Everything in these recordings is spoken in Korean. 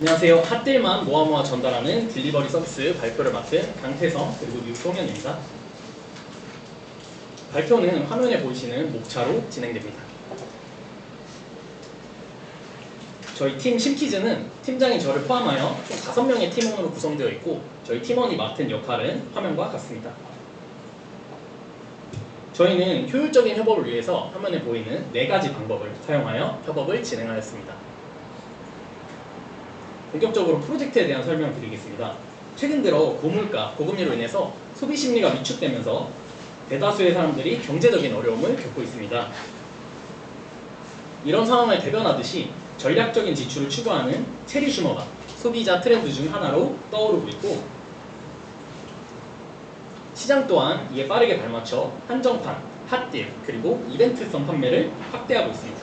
안녕하세요. 핫딜만 모아 모아 전달하는 딜리버리 서비스 발표를 맡은 강태성 그리고 유동현입니다. 발표는 화면에 보이시는 목차로 진행됩니다. 저희 팀 심키즈는 팀장인 저를 포함하여 총 5명의 팀원으로 구성되어 있고 저희 팀원이 맡은 역할은 화면과 같습니다. 저희는 효율적인 협업을 위해서 화면에 보이는 네 가지 방법을 사용하여 협업을 진행하였습니다. 본격적으로 프로젝트에 대한 설명을 드리겠습니다. 최근 들어 고물가, 고금리로 인해서 소비 심리가 위축되면서 대다수의 사람들이 경제적인 어려움을 겪고 있습니다. 이런 상황을 대변하듯이 전략적인 지출을 추구하는 체리 슈머가 소비자 트렌드 중 하나로 떠오르고 있고 시장 또한 이에 빠르게 발맞춰 한정판, 핫딜, 그리고 이벤트성 판매를 확대하고 있습니다.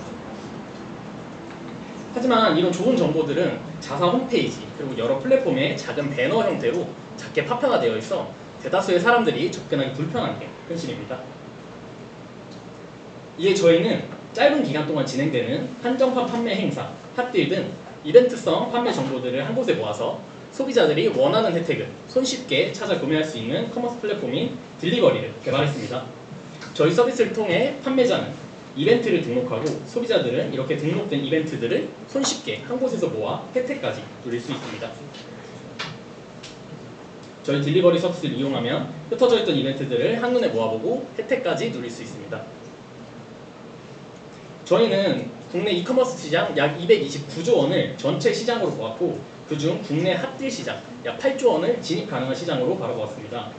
하지만 이런 좋은 정보들은 자사 홈페이지 그리고 여러 플랫폼의 작은 배너 형태로 작게 파편화 되어 있어 대다수의 사람들이 접근하기 불편한 게 현실입니다. 이에 저희는 짧은 기간 동안 진행되는 한정판 판매 행사, 핫딜 등 이벤트성 판매 정보들을 한 곳에 모아서 소비자들이 원하는 혜택을 손쉽게 찾아 구매할 수 있는 커머스 플랫폼인 딜리버리를 개발했습니다. 저희 서비스를 통해 판매자는 이벤트를 등록하고 소비자들은 이렇게 등록된 이벤트들을 손쉽게 한 곳에서 모아 혜택까지 누릴 수 있습니다. 저희 딜리버리 서비스를 이용하면 흩어져 있던 이벤트들을 한눈에 모아보고 혜택까지 누릴 수 있습니다. 저희는 국내 이커머스 시장 약 229조 원을 전체 시장으로 보았고 그중 국내 핫딜 시장 약 8조 원을 진입 가능한 시장으로 바라보았습니다.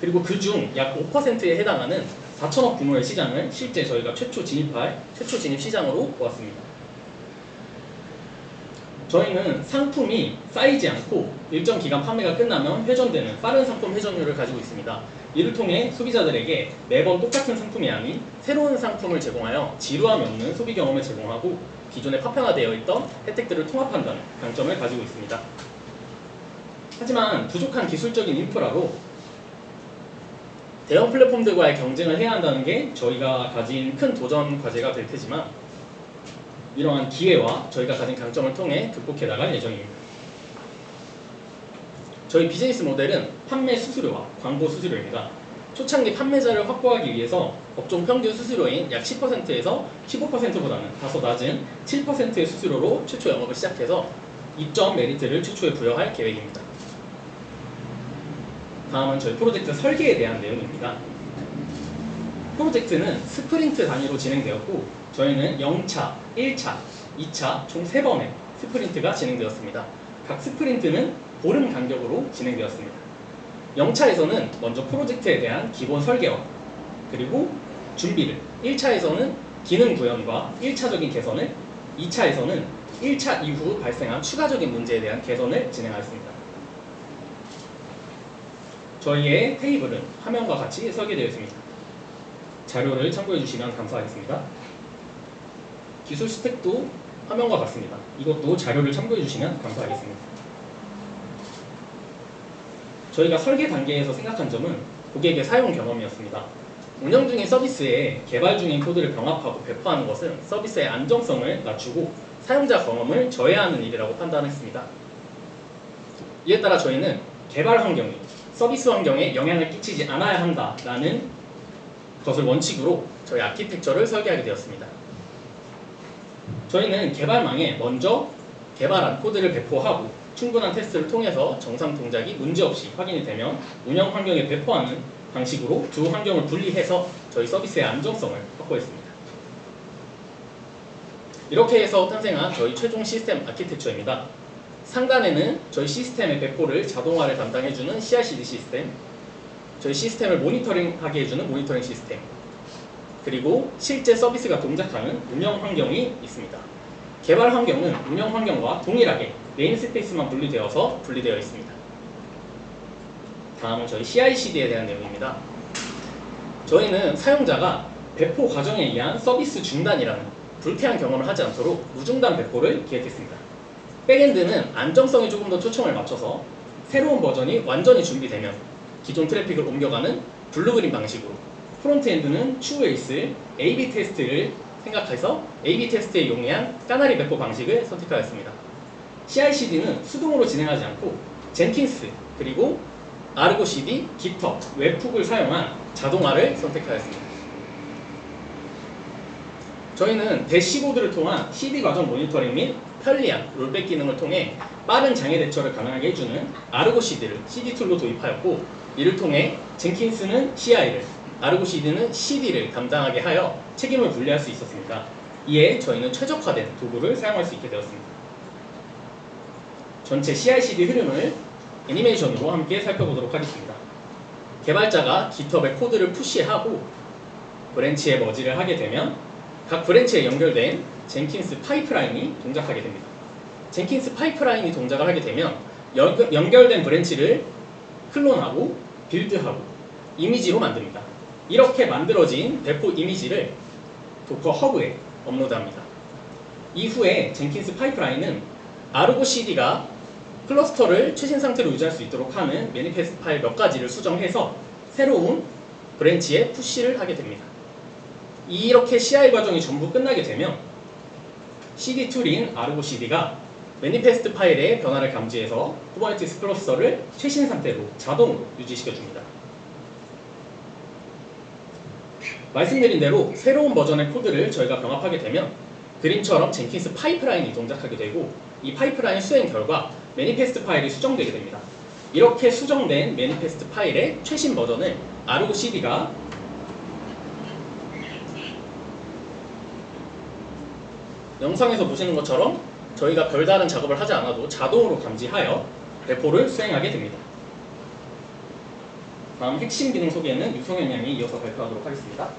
그리고 그중 약 5%에 해당하는 4천억 규모의 시장을 실제 저희가 최초 진입할 최초 진입 시장으로 보았습니다. 저희는 상품이 쌓이지 않고 일정 기간 판매가 끝나면 회전되는 빠른 상품 회전율을 가지고 있습니다. 이를 통해 소비자들에게 매번 똑같은 상품이 아닌 새로운 상품을 제공하여 지루함이 없는 소비 경험을 제공하고 기존에 파편화되어 있던 혜택들을 통합한다는 강점을 가지고 있습니다. 하지만 부족한 기술적인 인프라로 대형 플랫폼들과의 경쟁을 해야 한다는 게 저희가 가진 큰 도전 과제가 될 테지만 이러한 기회와 저희가 가진 강점을 통해 극복해 나갈 예정입니다. 저희 비즈니스 모델은 판매 수수료와 광고 수수료입니다. 초창기 판매자를 확보하기 위해서 업종 평균 수수료인 약 10%에서 15%보다는 다소 낮은 7%의 수수료로 최초 영업을 시작해서 입점 메리트를 최초에 부여할 계획입니다. 다음은 저희 프로젝트 설계에 대한 내용입니다. 프로젝트는 스프린트 단위로 진행되었고 저희는 0차, 1차, 2차 총 3번의 스프린트가 진행되었습니다. 각 스프린트는 보름 간격으로 진행되었습니다. 0차에서는 먼저 프로젝트에 대한 기본 설계와 그리고 준비를 1차에서는 기능 구현과 1차적인 개선을 2차에서는 1차 이후 발생한 추가적인 문제에 대한 개선을 진행하였습니다. 저희의 테이블은 화면과 같이 설계되어 있습니다. 자료를 참고해 주시면 감사하겠습니다. 기술 스택도 화면과 같습니다. 이것도 자료를 참고해 주시면 감사하겠습니다. 저희가 설계 단계에서 생각한 점은 고객의 사용 경험이었습니다. 운영 중인 서비스에 개발 중인 코드를 병합하고 배포하는 것은 서비스의 안정성을 낮추고 사용자 경험을 저해하는 일이라고 판단했습니다. 이에 따라 저희는 개발 환경이 서비스 환경에 영향을 끼치지 않아야 한다라는 것을 원칙으로 저희 아키텍처를 설계하게 되었습니다. 저희는 개발망에 먼저 개발한 코드를 배포하고 충분한 테스트를 통해서 정상 동작이 문제없이 확인이 되면 운영 환경에 배포하는 방식으로 두 환경을 분리해서 저희 서비스의 안정성을 확보했습니다. 이렇게 해서 탄생한 저희 최종 시스템 아키텍처입니다. 상단에는 저희 시스템의 배포를 자동화를 담당해주는 CI/CD 시스템, 저희 시스템을 모니터링하게 해주는 모니터링 시스템, 그리고 실제 서비스가 동작하는 운영 환경이 있습니다. 개발 환경은 운영 환경과 동일하게 네임스페이스만 분리되어서 분리되어 있습니다. 다음은 저희 CI/CD에 대한 내용입니다. 저희는 사용자가 배포 과정에 의한 서비스 중단이라는 불쾌한 경험을 하지 않도록 무중단 배포를 기획했습니다. 백엔드는 안정성에 조금 더 초점을 맞춰서 새로운 버전이 완전히 준비되면 기존 트래픽을 옮겨가는 블루그린 방식으로 프론트엔드는 추후에 있을 A/B 테스트를 생각해서 A/B 테스트에 용이한 까나리 배포 방식을 선택하였습니다. CI/CD는 수동으로 진행하지 않고 젠킨스 그리고 아르고 CD, 깃허브, 웹훅을 사용한 자동화를 선택하였습니다. 저희는 대시보드를 통한 CD 과정 모니터링 및 편리한 롤백 기능을 통해 빠른 장애 대처를 가능하게 해주는 아르고 CD를 CD 툴로 도입하였고 이를 통해 젠킨스는 CI를, 아르고 CD는 CD를 담당하게 하여 책임을 분리할 수 있었습니다. 이에 저희는 최적화된 도구를 사용할 수 있게 되었습니다. 전체 CI/CD 흐름을 애니메이션으로 함께 살펴보도록 하겠습니다. 개발자가 깃허브에 코드를 푸시하고 브랜치에 머지를 하게 되면 각 브랜치에 연결된 젠킨스 파이프라인이 동작하게 됩니다. 젠킨스 파이프라인이 동작을 하게 되면 연, 연결된 브랜치를 클론하고 빌드하고 이미지로 만듭니다. 이렇게 만들어진 배포 이미지를 도커 허브에 업로드합니다. 이후에 젠킨스 파이프라인은 아르고 CD가 클러스터를 최신 상태로 유지할 수 있도록 하는 매니페스트 파일 몇 가지를 수정해서 새로운 브랜치에 푸시를 하게 됩니다. 이렇게 CI 과정이 전부 끝나게 되면 CD 툴인 아르고 CD가 매니페스트 파일의 변화를 감지해서 쿠버네티스 클러스터를 최신 상태로 자동으로 유지시켜 줍니다. 말씀드린 대로 새로운 버전의 코드를 저희가 병합하게 되면 그림처럼 젠킨스 파이프라인이 동작하게 되고 이 파이프라인 수행 결과 매니페스트 파일이 수정되게 됩니다. 이렇게 수정된 매니페스트 파일의 최신 버전을 아르고 CD가 영상에서 보시는 것처럼 저희가 별다른 작업을 하지 않아도 자동으로 감지하여 배포를 수행하게 됩니다. 다음 핵심 기능 소개는 유성현 양이 이어서 발표하도록 하겠습니다.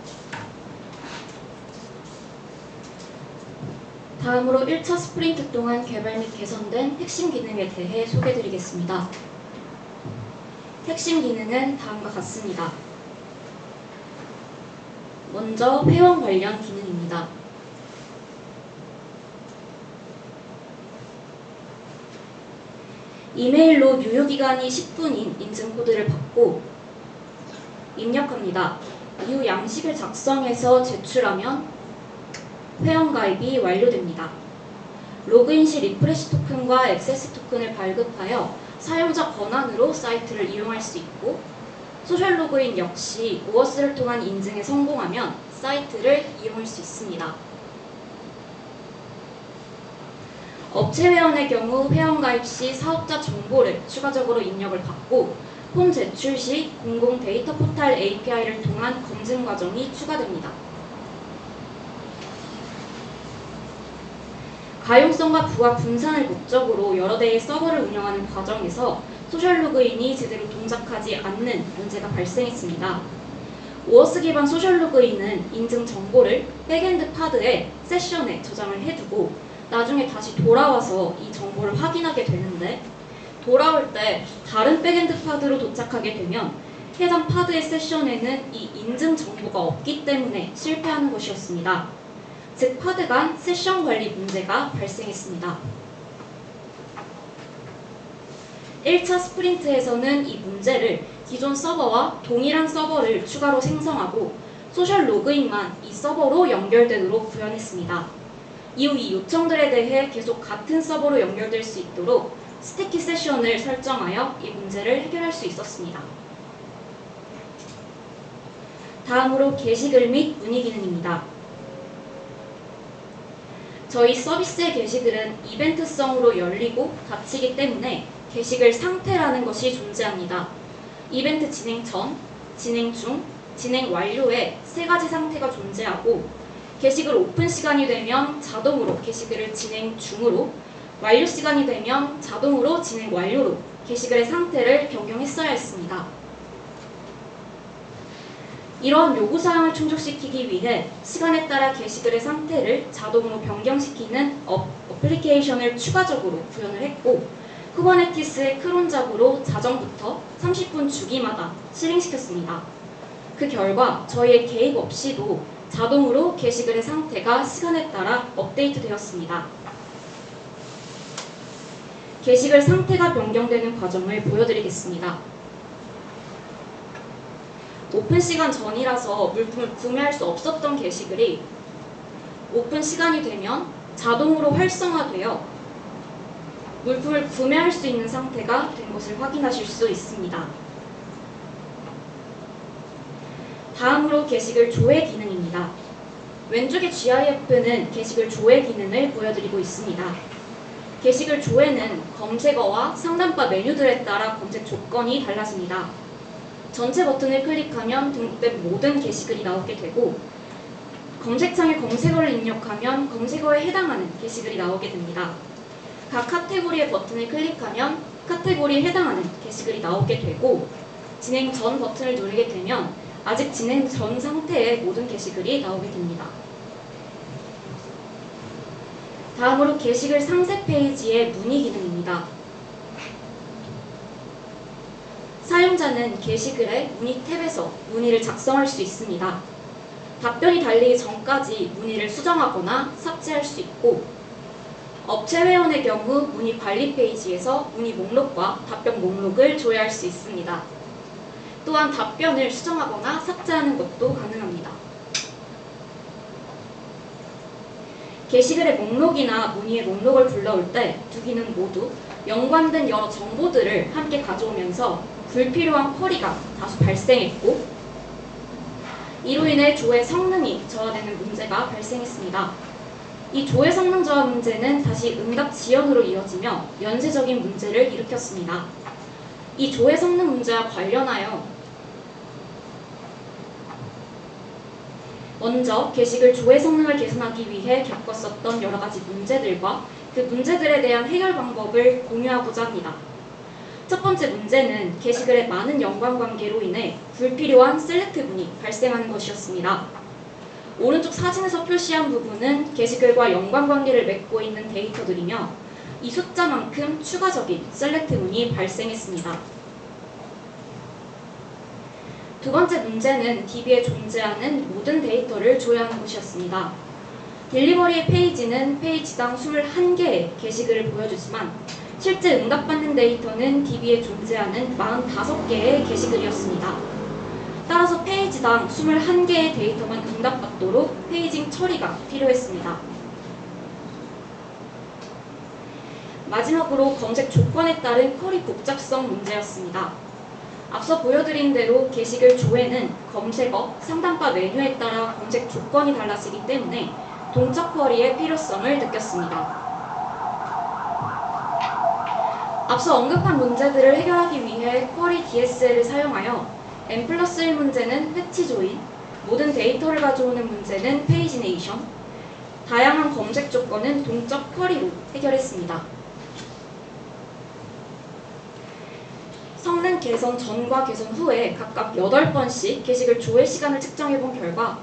다음으로 1차 스프린트 동안 개발 및 개선된 핵심 기능에 대해 소개드리겠습니다. 핵심 기능은 다음과 같습니다. 먼저 회원 관련 기능입니다. 이메일로 유효기간이 10분인 인증 코드를 받고 입력합니다. 이후 양식을 작성해서 제출하면 회원가입이 완료됩니다. 로그인 시 리프레시 토큰과 액세스 토큰을 발급하여 사용자 권한으로 사이트를 이용할 수 있고 소셜 로그인 역시 우어스를 통한 인증에 성공하면 사이트를 이용할 수 있습니다. 업체 회원의 경우 회원 가입 시 사업자 정보를 추가적으로 입력을 받고 폼 제출 시 공공 데이터 포탈 API를 통한 검증 과정이 추가됩니다. 가용성과 부가 분산을 목적으로 여러 대의 서버를 운영하는 과정에서 소셜 로그인이 제대로 동작하지 않는 문제가 발생했습니다. 오어스 기반 소셜 로그인은 인증 정보를 백엔드 파드에 세션에 저장을 해두고 나중에 다시 돌아와서 이 정보를 확인하게 되는데 돌아올 때 다른 백엔드 파드로 도착하게 되면 해당 파드의 세션에는 이 인증 정보가 없기 때문에 실패하는 것이었습니다. 즉 파드 간 세션 관리 문제가 발생했습니다. 1차 스프린트에서는 이 문제를 기존 서버와 동일한 서버를 추가로 생성하고 소셜 로그인만 이 서버로 연결되도록 구현했습니다. 이후 이 요청들에 대해 계속 같은 서버로 연결될 수 있도록 스테키 세션을 설정하여 이 문제를 해결할 수 있었습니다. 다음으로 게시글 및 문의 기능입니다. 저희 서비스의 게시글은 이벤트성으로 열리고 닫히기 때문에 게시글 상태라는 것이 존재합니다. 이벤트 진행 전, 진행 중, 진행 완료에 세 가지 상태가 존재하고 게시글 오픈 시간이 되면 자동으로 게시글을 진행 중으로 완료 시간이 되면 자동으로 진행 완료로 게시글의 상태를 변경했어야 했습니다. 이러한 요구사항을 충족시키기 위해 시간에 따라 게시글의 상태를 자동으로 변경시키는 어, 어플리케이션을 추가적으로 구현을 했고 쿠버네티스의 크론 작으로 자정부터 30분 주기마다 실행시켰습니다. 그 결과 저희의 개입 없이도 자동으로 게시글의 상태가 시간에 따라 업데이트 되었습니다. 게시글 상태가 변경되는 과정을 보여드리겠습니다. 오픈 시간 전이라서 물품을 구매할 수 없었던 게시글이 오픈 시간이 되면 자동으로 활성화되어 물품을 구매할 수 있는 상태가 된 것을 확인하실 수 있습니다. 다음으로 게시글 조회 기능입니다. 왼쪽의 GIF는 게시글 조회 기능을 보여드리고 있습니다. 게시글 조회는 검색어와 상단바 메뉴들에 따라 검색 조건이 달라집니다. 전체 버튼을 클릭하면 등록된 모든 게시글이 나오게 되고 검색창에 검색어를 입력하면 검색어에 해당하는 게시글이 나오게 됩니다. 각 카테고리의 버튼을 클릭하면 카테고리에 해당하는 게시글이 나오게 되고 진행 전 버튼을 누르게 되면 아직 진행 전 상태의 모든 게시글이 나오게 됩니다. 다음으로 게시글 상세 페이지의 문의 기능입니다. 사용자는 게시글의 문의 탭에서 문의를 작성할 수 있습니다. 답변이 달리기 전까지 문의를 수정하거나 삭제할 수 있고 업체 회원의 경우 문의 관리 페이지에서 문의 목록과 답변 목록을 조회할 수 있습니다. 또한 답변을 수정하거나 삭제하는 것도 가능합니다. 게시글의 목록이나 문의의 목록을 불러올 때 두 기능 모두 연관된 여러 정보들을 함께 가져오면서 불필요한 쿼리가 다수 발생했고 이로 인해 조회 성능이 저하되는 문제가 발생했습니다. 이 조회 성능 저하 문제는 다시 응답 지연으로 이어지며 연쇄적인 문제를 일으켰습니다. 이 조회 성능 문제와 관련하여 먼저 게시글 조회 성능을 개선하기 위해 겪었었던 여러 가지 문제들과 그 문제들에 대한 해결 방법을 공유하고자 합니다. 첫 번째 문제는 게시글의 많은 연관 관계로 인해 불필요한 셀렉트 문이 발생하는 것이었습니다. 오른쪽 사진에서 표시한 부분은 게시글과 연관 관계를 맺고 있는 데이터들이며 이 숫자만큼 추가적인 셀렉트 문이 발생했습니다. 두 번째 문제는 DB에 존재하는 모든 데이터를 조회하는 것이었습니다. 딜리버리의 페이지는 페이지당 21개의 게시글을 보여주지만 실제 응답받는 데이터는 DB에 존재하는 45개의 게시글이었습니다. 따라서 페이지당 21개의 데이터만 응답받도록 페이징 처리가 필요했습니다. 마지막으로 검색 조건에 따른 쿼리 복잡성 문제였습니다. 앞서 보여드린 대로 게시글 조회는 검색어, 상단바 메뉴에 따라 검색 조건이 달라지기 때문에 동적 쿼리의 필요성을 느꼈습니다. 앞서 언급한 문제들을 해결하기 위해 쿼리 DSL을 사용하여 n 플러스 1 문제는 패치 조인, 모든 데이터를 가져오는 문제는 페이지네이션, 다양한 검색 조건은 동적 쿼리로 해결했습니다. 성능 개선 전과 개선 후에 각각 8번씩 게시글 조회 시간을 측정해 본 결과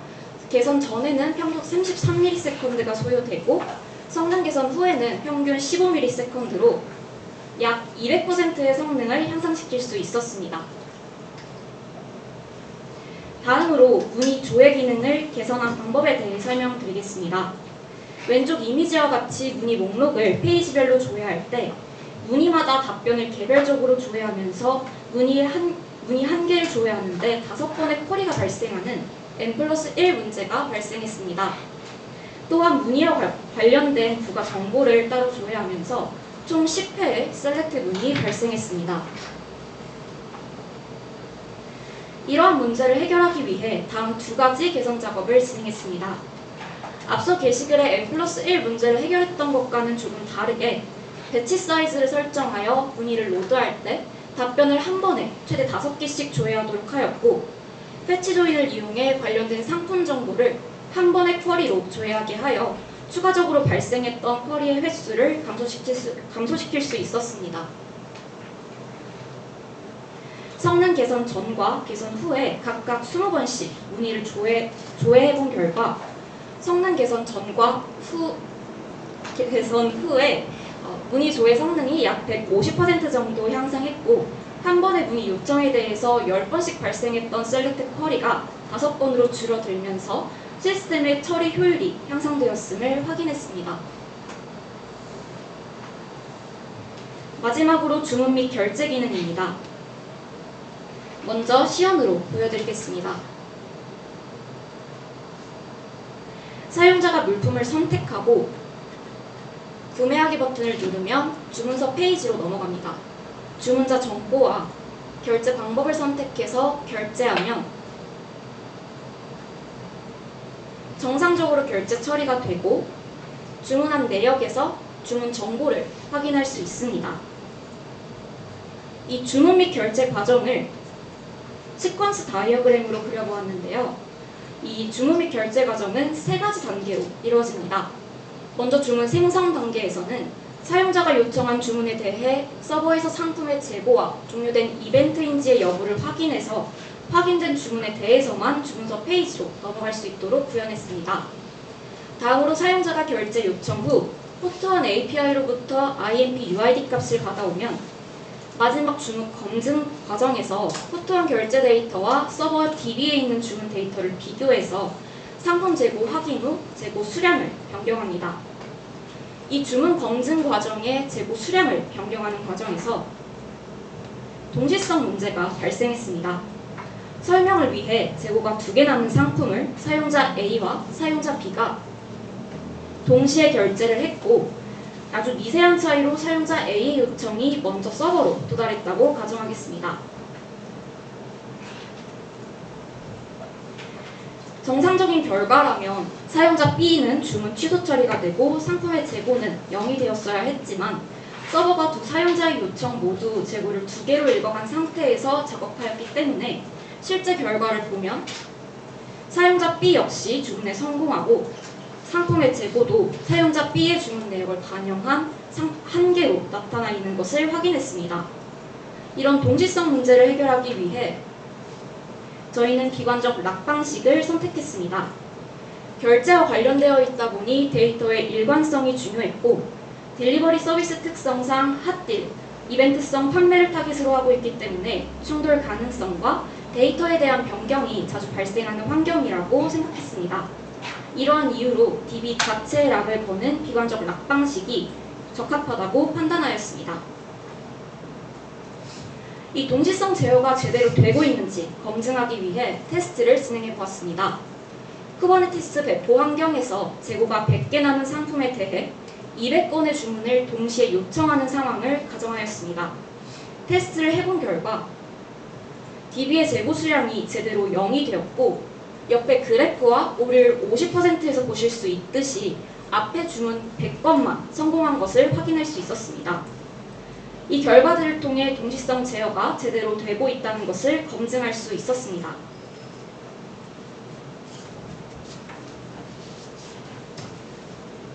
개선 전에는 평균 33ms가 소요되고 성능 개선 후에는 평균 15ms로 약 200%의 성능을 향상시킬 수 있었습니다. 다음으로 문의 조회 기능을 개선한 방법에 대해 설명드리겠습니다. 왼쪽 이미지와 같이 문의 목록을 페이지별로 조회할 때 문의마다 답변을 개별적으로 조회하면서 문의 한, 문의 한 개를 조회하는데 다섯 번의 쿼리가 발생하는 n 플러스 1 문제가 발생했습니다. 또한 관- 관련된 부가 정보를 따로 조회하면서 총 10회의 셀렉트 문이 발생했습니다. 이러한 문제를 해결하기 위해 다음 두 가지 개선 작업을 진행했습니다. 앞서 게시글의 n 플러스 1 문제를 해결했던 것과는 조금 다르게 배치 사이즈를 설정하여 문의를 로드할 때 답변을 한 번에 최대 5개씩 조회하도록 하였고 패치 조인을 이용해 관련된 상품 정보를 한 번의 쿼리로 조회하게 하여 추가적으로 발생했던 쿼리의 횟수를 감소시킬 수, 감소시킬 수 있었습니다. 성능 개선 전과 개선 후에 각각 20번씩 문의를 조회, 조회해본 결과 성능 개선 전과 후 개- 개선 후에 어, 문의 조회 성능이 약 150% 정도 향상했고 한 번의 문의 요청에 대해서 10번씩 발생했던 셀렉트 쿼리가 5번으로 줄어들면서 시스템의 처리 효율이 향상되었음을 확인했습니다. 마지막으로 주문 및 결제 기능입니다. 먼저 시연으로 보여드리겠습니다. 사용자가 물품을 선택하고 구매하기 버튼을 누르면 주문서 페이지로 넘어갑니다. 주문자 정보와 결제 방법을 선택해서 결제하면 정상적으로 결제 처리가 되고 주문한 내역에서 주문 정보를 확인할 수 있습니다. 이 주문 및 결제 과정을 시퀀스 다이어그램으로 그려보았는데요. 이 주문 및 결제 과정은 세 가지 단계로 이루어집니다. 먼저 주문 생성 단계에서는 사용자가 요청한 주문에 대해 서버에서 상품의 재고와 종료된 이벤트인지의 여부를 확인해서 확인된 주문에 대해서만 주문서 페이지로 넘어갈 수 있도록 구현했습니다. 다음으로 사용자가 결제 요청 후 포트원 API로부터 IMP UID 값을 받아오면 마지막 주문 검증 과정에서 포트원 결제 데이터와 서버 DB에 있는 주문 데이터를 비교해서 상품 재고 확인 후 재고 수량을 변경합니다. 이 주문 검증 과정의 재고 수량을 변경하는 과정에서 동시성 문제가 발생했습니다. 설명을 위해 재고가 두 개 남은 상품을 사용자 A와 사용자 B가 동시에 결제를 했고 아주 미세한 차이로 사용자 A의 요청이 먼저 서버로 도달했다고 가정하겠습니다. 정상적인 결과라면 사용자 B는 주문 취소 처리가 되고 상품의 재고는 0이 되었어야 했지만 서버가 두 사용자의 요청 모두 재고를 두 개로 읽어간 상태에서 작업하였기 때문에 실제 결과를 보면 사용자 B 역시 주문에 성공하고 상품의 재고도 사용자 B의 주문 내역을 반영한 상- 한 개로 나타나 있는 것을 확인했습니다. 이런 동시성 문제를 해결하기 위해 저희는 비관적 락 방식을 선택했습니다. 결제와 관련되어 있다 보니 데이터의 일관성이 중요했고 딜리버리 서비스 특성상 핫딜, 이벤트성 판매를 타깃으로 하고 있기 때문에 충돌 가능성과 데이터에 대한 변경이 자주 발생하는 환경이라고 생각했습니다. 이러한 이유로 DB 자체의 락을 거는 비관적 락 방식이 적합하다고 판단하였습니다. 이 동시성 제어가 제대로 되고 있는지 검증하기 위해 테스트를 진행해 보았습니다. 쿠버네티스 배포 환경에서 재고가 100개 남은 상품에 대해 200건의 주문을 동시에 요청하는 상황을 가정하였습니다. 테스트를 해본 결과 DB의 재고 수량이 제대로 0이 되었고 옆에 그래프와 오류를 50%에서 보실 수 있듯이 앞에 주문 100건만 성공한 것을 확인할 수 있었습니다. 이 결과들을 통해 동시성 제어가 제대로 되고 있다는 것을 검증할 수 있었습니다.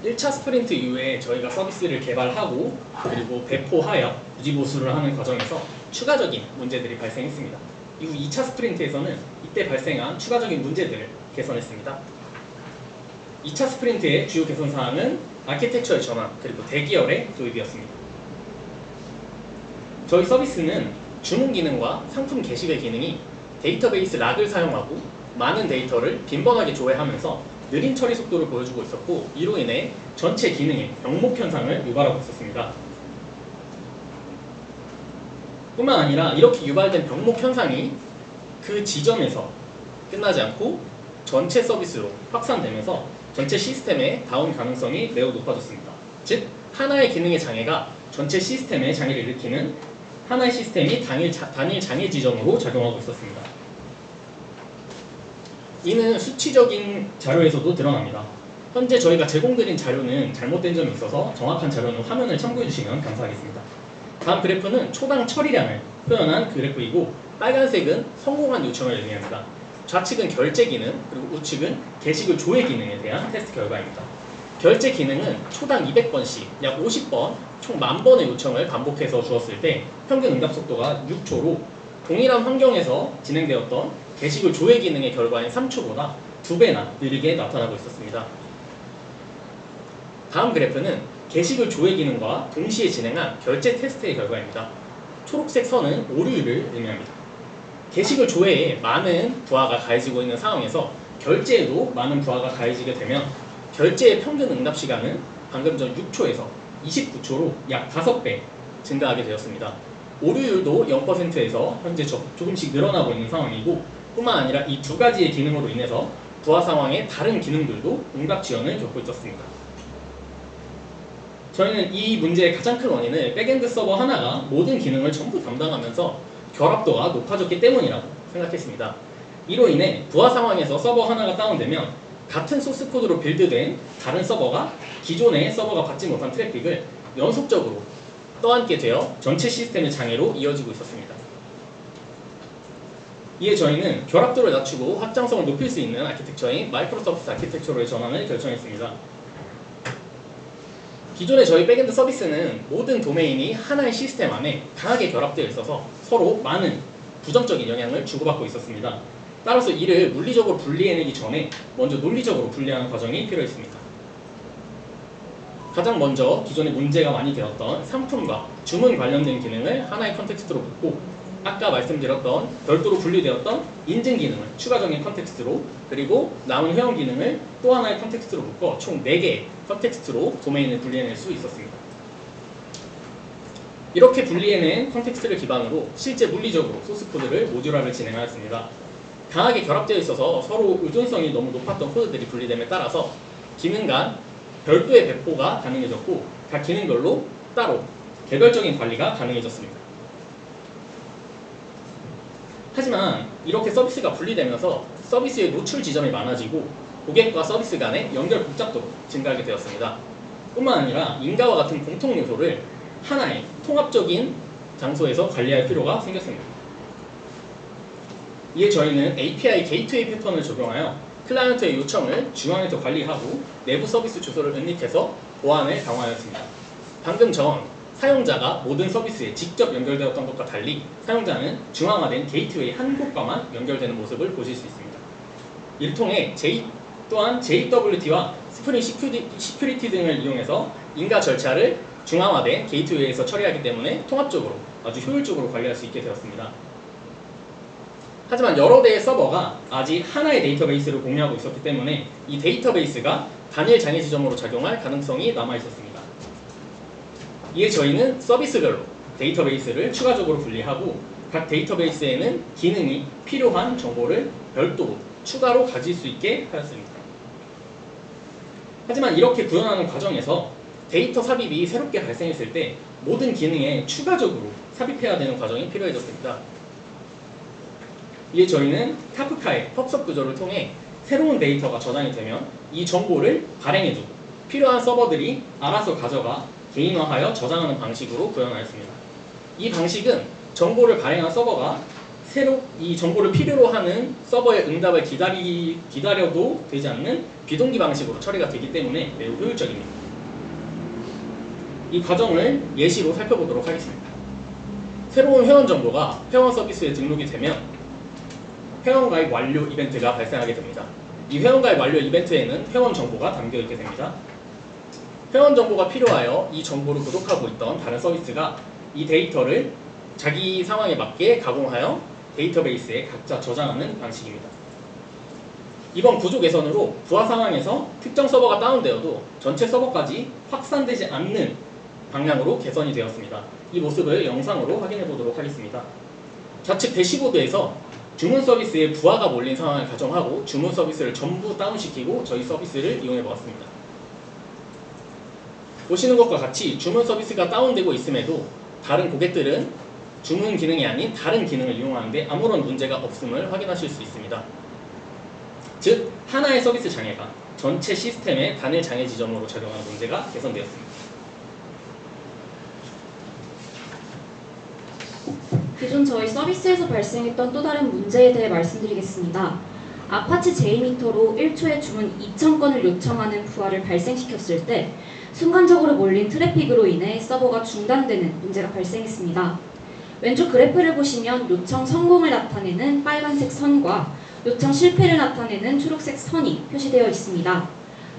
일차 스프린트 이후에 저희가 서비스를 개발하고 그리고 배포하여 유지보수를 하는 과정에서 추가적인 문제들이 발생했습니다. 이후 2차 스프린트에서는 이때 발생한 추가적인 문제들을 개선했습니다. 2차 스프린트의 주요 개선 사항은 아키텍처의 전환 그리고 대기열의 도입이었습니다. 저희 서비스는 주문 기능과 상품 게시글 기능이 데이터베이스 락을 사용하고 많은 데이터를 빈번하게 조회하면서 느린 처리 속도를 보여주고 있었고 이로 인해 전체 기능에 병목 현상을 유발하고 있었습니다. 뿐만 아니라 이렇게 유발된 병목 현상이 그 지점에서 끝나지 않고 전체 서비스로 확산되면서 전체 시스템의 다운 가능성이 매우 높아졌습니다. 즉 하나의 기능의 장애가 전체 시스템의 장애를 일으키는 하나의 시스템이 단일, 자- 단일 장애 지점으로 작용하고 있었습니다. 이는 수치적인 자료에서도 드러납니다. 현재 저희가 제공드린 자료는 잘못된 점이 있어서 정확한 자료는 화면을 참고해 주시면 감사하겠습니다. 다음 그래프는 초당 처리량을 표현한 그래프이고 빨간색은 성공한 요청을 의미합니다. 좌측은 결제 기능 그리고 우측은 게시글 조회 기능에 대한 테스트 결과입니다. 결제 기능은 초당 200번씩 약 50번 총 만번의 요청을 반복해서 주었을 때 평균 응답 속도가 6초로 동일한 환경에서 진행되었던 게시글 조회 기능의 결과인 3초보다 2배나 느리게 나타나고 있었습니다. 다음 그래프는 게시글 조회 기능과 동시에 진행한 결제 테스트의 결과입니다. 초록색 선은 오류율을 의미합니다. 게시글 조회에 많은 부하가 가해지고 있는 상황에서 결제에도 많은 부하가 가해지게 되면 결제의 평균 응답 시간은 방금 전 6초에서 29초로 약 5배 증가하게 되었습니다. 오류율도 0%에서 현재 조- 조금씩 늘어나고 있는 상황이고 뿐만 아니라 이 두 가지의 기능으로 인해서 부하 상황의 다른 기능들도 응답 지연을 겪고 있었습니다. 저희는 이 문제의 가장 큰 원인을 백엔드 서버 하나가 모든 기능을 전부 담당하면서 결합도가 높아졌기 때문이라고 생각했습니다. 이로 인해 부하 상황에서 서버 하나가 다운되면 같은 소스 코드로 빌드된 다른 서버가 기존의 서버가 받지 못한 트래픽을 연속적으로 떠안게 되어 전체 시스템의 장애로 이어지고 있었습니다. 이에 저희는 결합도를 낮추고 확장성을 높일 수 있는 아키텍처인 마이크로 서비스 아키텍처로의 전환을 결정했습니다. 기존의 저희 백엔드 서비스는 모든 도메인이 하나의 시스템 안에 강하게 결합되어 있어서 서로 많은 부정적인 영향을 주고받고 있었습니다. 따라서 이를 물리적으로 분리해내기 전에 먼저 논리적으로 분리하는 과정이 필요했습니다. 가장 먼저 기존에 문제가 많이 되었던 상품과 주문 관련된 기능을 하나의 컨텍스트로 묶고 아까 말씀드렸던 별도로 분리되었던 인증 기능을 추가적인 컨텍스트로 그리고 남은 회원 기능을 또 하나의 컨텍스트로 묶어 총 4개의 컨텍스트로 도메인을 분리해낼 수 있었습니다. 이렇게 분리해낸 컨텍스트를 기반으로 실제 물리적으로 소스 코드를 모듈화를 진행하였습니다. 강하게 결합되어 있어서 서로 의존성이 너무 높았던 코드들이 분리됨에 따라서 기능 간 별도의 배포가 가능해졌고 각 기능별로 따로 개별적인 관리가 가능해졌습니다. 하지만 이렇게 서비스가 분리되면서 서비스의 노출 지점이 많아지고 고객과 서비스 간의 연결 복잡도도 증가하게 되었습니다. 뿐만 아니라 인가와 같은 공통 요소를 하나의 통합적인 장소에서 관리할 필요가 생겼습니다. 이에 저희는 API 게이트웨이 패턴을 적용하여 클라이언트의 요청을 중앙에서 관리하고 내부 서비스 주소를 은닉해서 보안을 강화하였습니다. 방금 전 사용자가 모든 서비스에 직접 연결되었던 것과 달리 사용자는 중앙화된 게이트웨이 한 곳과만 연결되는 모습을 보실 수 있습니다. 이를 통해 J, 또한 JWT와 스프링 시큐리- 시큐리티 등을 이용해서 인가 절차를 중앙화된 게이트웨이에서 처리하기 때문에 통합적으로 아주 효율적으로 관리할 수 있게 되었습니다. 하지만 여러 대의 서버가 아직 하나의 데이터베이스를 공유하고 있었기 때문에 이 데이터베이스가 단일 장애 지점으로 작용할 가능성이 남아 있었습니다. 이에 저희는 서비스별로 데이터베이스를 추가적으로 분리하고 각 데이터베이스에는 기능이 필요한 정보를 별도로 추가로 가질 수 있게 하였습니다. 하지만 이렇게 구현하는 과정에서 데이터 삽입이 새롭게 발생했을 때 모든 기능에 추가적으로 삽입해야 되는 과정이 필요해졌습니다. 이에 저희는 카프카의 펍섭 구조를 통해 새로운 데이터가 저장이 되면 이 정보를 발행해주고 필요한 서버들이 알아서 가져가 개인화하여 저장하는 방식으로 구현하였습니다. 이 방식은 정보를 발행한 서버가 새로 이 정보를 필요로 하는 서버의 응답을 기다리, 기다려도 되지 않는 비동기 방식으로 처리가 되기 때문에 매우 효율적입니다. 이 과정을 예시로 살펴보도록 하겠습니다. 새로운 회원 정보가 회원 서비스에 등록이 되면 회원가입 완료 이벤트가 발생하게 됩니다. 이 회원가입 완료 이벤트에는 회원 정보가 담겨 있게 됩니다. 회원 정보가 필요하여 이 정보를 구독하고 있던 다른 서비스가 이 데이터를 자기 상황에 맞게 가공하여 데이터베이스에 각자 저장하는 방식입니다. 이번 구조 개선으로 부하 상황에서 특정 서버가 다운되어도 전체 서버까지 확산되지 않는 방향으로 개선이 되었습니다. 이 모습을 영상으로 확인해 보도록 하겠습니다. 좌측 대시보드에서 주문 서비스에 부하가 몰린 상황을 가정하고 주문 서비스를 전부 다운시키고 저희 서비스를 이용해 보았습니다. 보시는 것과 같이 주문 서비스가 다운되고 있음에도 다른 고객들은 주문 기능이 아닌 다른 기능을 이용하는데 아무런 문제가 없음을 확인하실 수 있습니다. 즉 하나의 서비스 장애가 전체 시스템의 단일 장애 지점으로 작용하는 문제가 개선되었습니다. 기존 저희 서비스에서 발생했던 또 다른 문제에 대해 말씀드리겠습니다. 아파치 제이미터로 1초에 주문 2,000건을 요청하는 부하를 발생시켰을 때 순간적으로 몰린 트래픽으로 인해 서버가 중단되는 문제가 발생했습니다. 왼쪽 그래프를 보시면 요청 성공을 나타내는 빨간색 선과 요청 실패를 나타내는 초록색 선이 표시되어 있습니다.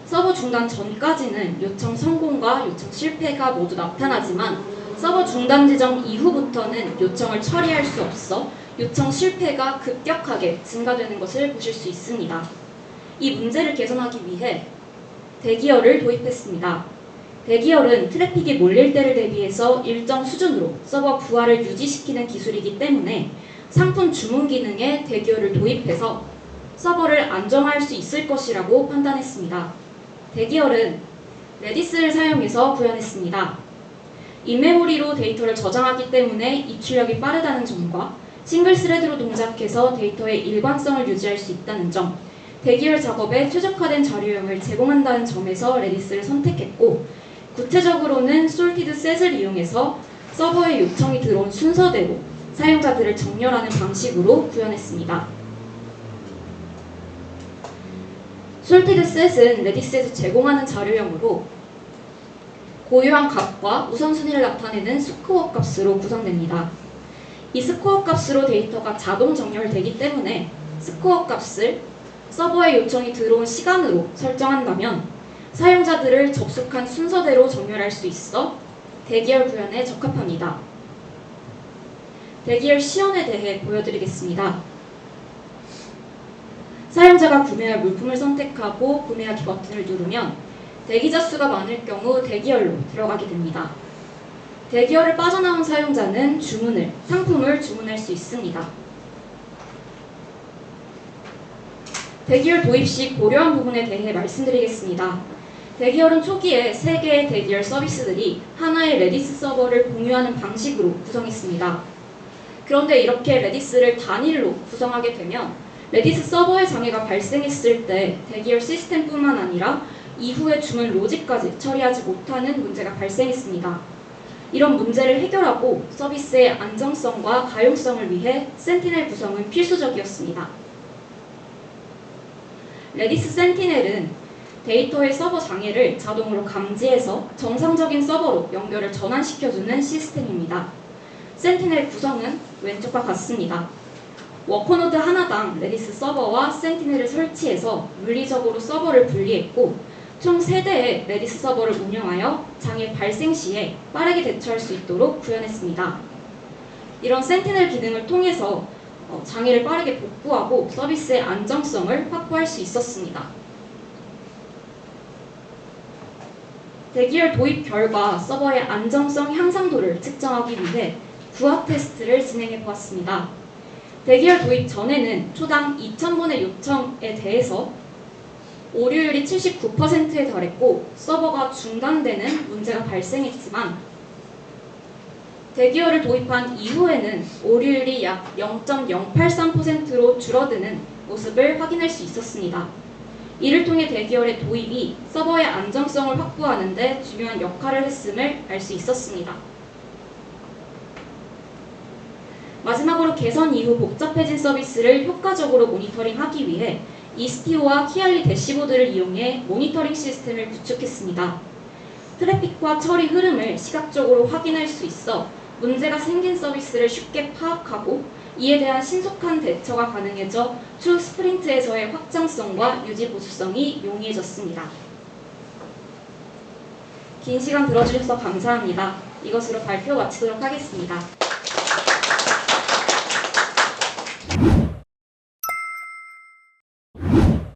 서버 중단 전까지는 요청 성공과 요청 실패가 모두 나타나지만 서버 중단 지점 이후부터는 요청을 처리할 수 없어 요청 실패가 급격하게 증가되는 것을 보실 수 있습니다. 이 문제를 개선하기 위해 대기어를 도입했습니다. 대기열은 트래픽이 몰릴 때를 대비해서 일정 수준으로 서버 부하를 유지시키는 기술이기 때문에 상품 주문 기능에 대기열을 도입해서 서버를 안정화할 수 있을 것이라고 판단했습니다. 대기열은 레디스를 사용해서 구현했습니다. 인메모리로 데이터를 저장하기 때문에 입출력이 빠르다는 점과 싱글 스레드로 동작해서 데이터의 일관성을 유지할 수 있다는 점, 대기열 작업에 최적화된 자료형을 제공한다는 점에서 레디스를 선택했고 구체적으로는 솔티드 셋을 이용해서 서버에 요청이 들어온 순서대로 사용자들을 정렬하는 방식으로 구현했습니다. 솔티드 셋은 레디스에서 제공하는 자료형으로 고유한 값과 우선순위를 나타내는 스코어 값으로 구성됩니다. 이 스코어 값으로 데이터가 자동 정렬되기 때문에 스코어 값을 서버에 요청이 들어온 시간으로 설정한다면 사용자들을 접속한 순서대로 정렬할 수 있어 대기열 구현에 적합합니다. 대기열 시연에 대해 보여드리겠습니다. 사용자가 구매할 물품을 선택하고 구매하기 버튼을 누르면 대기자 수가 많을 경우 대기열로 들어가게 됩니다. 대기열을 빠져나온 사용자는 주문을, 상품을 주문할 수 있습니다. 대기열 도입 시 고려한 부분에 대해 말씀드리겠습니다. 대기열은 초기에 세 개의 대기열 서비스들이 하나의 레디스 서버를 공유하는 방식으로 구성했습니다. 그런데 이렇게 레디스를 단일로 구성하게 되면 레디스 서버의 장애가 발생했을 때 대기열 시스템뿐만 아니라 이후의 주문 로직까지 처리하지 못하는 문제가 발생했습니다. 이런 문제를 해결하고 서비스의 안정성과 가용성을 위해 센티넬 구성은 필수적이었습니다. 레디스 센티넬은 데이터의 서버 장애를 자동으로 감지해서 정상적인 서버로 연결을 전환시켜주는 시스템입니다. 센티넬 구성은 왼쪽과 같습니다. 워커노드 하나당 레디스 서버와 센티넬을 설치해서 물리적으로 서버를 분리했고 총 3대의 레디스 서버를 운영하여 장애 발생 시에 빠르게 대처할 수 있도록 구현했습니다. 이런 센티넬 기능을 통해서 어, 장애를 빠르게 복구하고 서비스의 안정성을 확보할 수 있었습니다. 대기열 도입 결과 서버의 안정성 향상도를 측정하기 위해 부하 테스트를 진행해 보았습니다. 대기열 도입 전에는 초당 2,000번의 요청에 대해서 오류율이 79%에 달했고 서버가 중단되는 문제가 발생했지만 대기열을 도입한 이후에는 오류율이 약 0.083%로 줄어드는 모습을 확인할 수 있었습니다. 이를 통해 대기열의 도입이 서버의 안정성을 확보하는 데 중요한 역할을 했음을 알 수 있었습니다. 마지막으로 개선 이후 복잡해진 서비스를 효과적으로 모니터링하기 위해 이스티오와 키알리 대시보드를 이용해 모니터링 시스템을 구축했습니다. 트래픽과 처리 흐름을 시각적으로 확인할 수 있어 문제가 생긴 서비스를 쉽게 파악하고 이에 대한 신속한 대처가 가능해져 추 스프린트에서의 확장성과 유지 보수성이 용이해졌습니다. 긴 시간 들어주셔서 감사합니다. 이것으로 발표 마치도록 하겠습니다.